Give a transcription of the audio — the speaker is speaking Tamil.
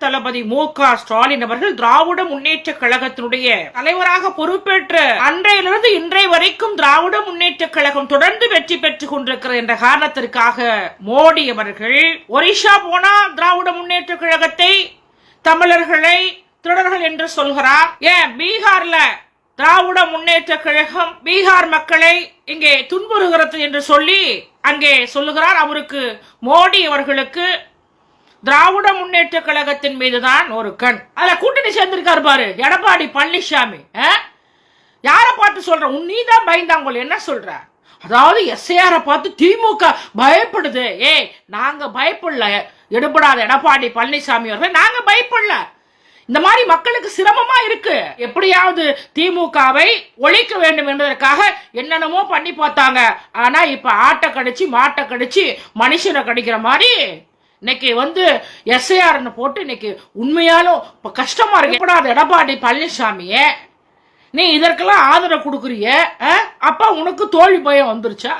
தளபதி மு க. ஸ்டாலின் அவர்கள் திராவிட முன்னேற்ற கழகத்தினுடைய தலைவராக பொறுப்பேற்று அன்றையிலிருந்து இன்றைய வரைக்கும் திராவிட முன்னேற்ற கழகம் தொடர்ந்து வெற்றி பெற்றுக் கொண்டிருக்கிறது என்ற காரணத்திற்காக மோடி அவர்கள் ஒரிஷா போனா திராவிட முன்னேற்ற கழகத்தை தமிழர்களை திருடர்கள் என்று சொல்கிறார். ஏன்? பீகார்ல திராவிட முன்னேற்ற கழகம் பீகார் மக்களை இங்கே துன்புறுகிறது என்று சொல்லி அங்கே சொல்லுகிறார். அவருக்கு மோடி அவர்களுக்கு திராவிட முன்னேற்ற கழகத்தின் மீதுதான் ஒரு கண். அதுல கூட்டணி சேர்ந்திருக்காரு பாரு எடப்பாடி பழனிசாமி. ஆ? யாரை பார்த்து சொல்ற? உன் நீ தான் பயந்தாங்கோல் என்ன சொல்ற? அதாவது எஸ்ஐஆர பார்த்து திமுக பயப்படுது. ஏய் நாங்க பயப்படல. எடுபடாத எடப்பாடி பழனிசாமி அவர்கள் நாங்க பயப்படல. இந்த மாதிரி மக்களுக்கு சிரமமா இருக்கு. எப்படியாவது திமுகவை ஒழிக்க வேண்டும் என்பதற்காக என்னென்னமோ பண்ணி பார்த்தாங்க. ஆனா இப்ப ஆட்டை கடிச்சு மாட்டை கடிச்சு மனுஷனை கடிக்கிற மாதிரி இன்னைக்கு வந்து எஸ்ஐஆர்னு போட்டு இன்னைக்கு உண்மையாலும் இப்போ கஷ்டமா இருக்கு. எப்படாத எடப்பாடி பழனிசாமியே நீ இதற்கெல்லாம் ஆதரவு கொடுக்குறிய அப்ப உனக்கு தோல்வி பயம் வந்துருச்சா?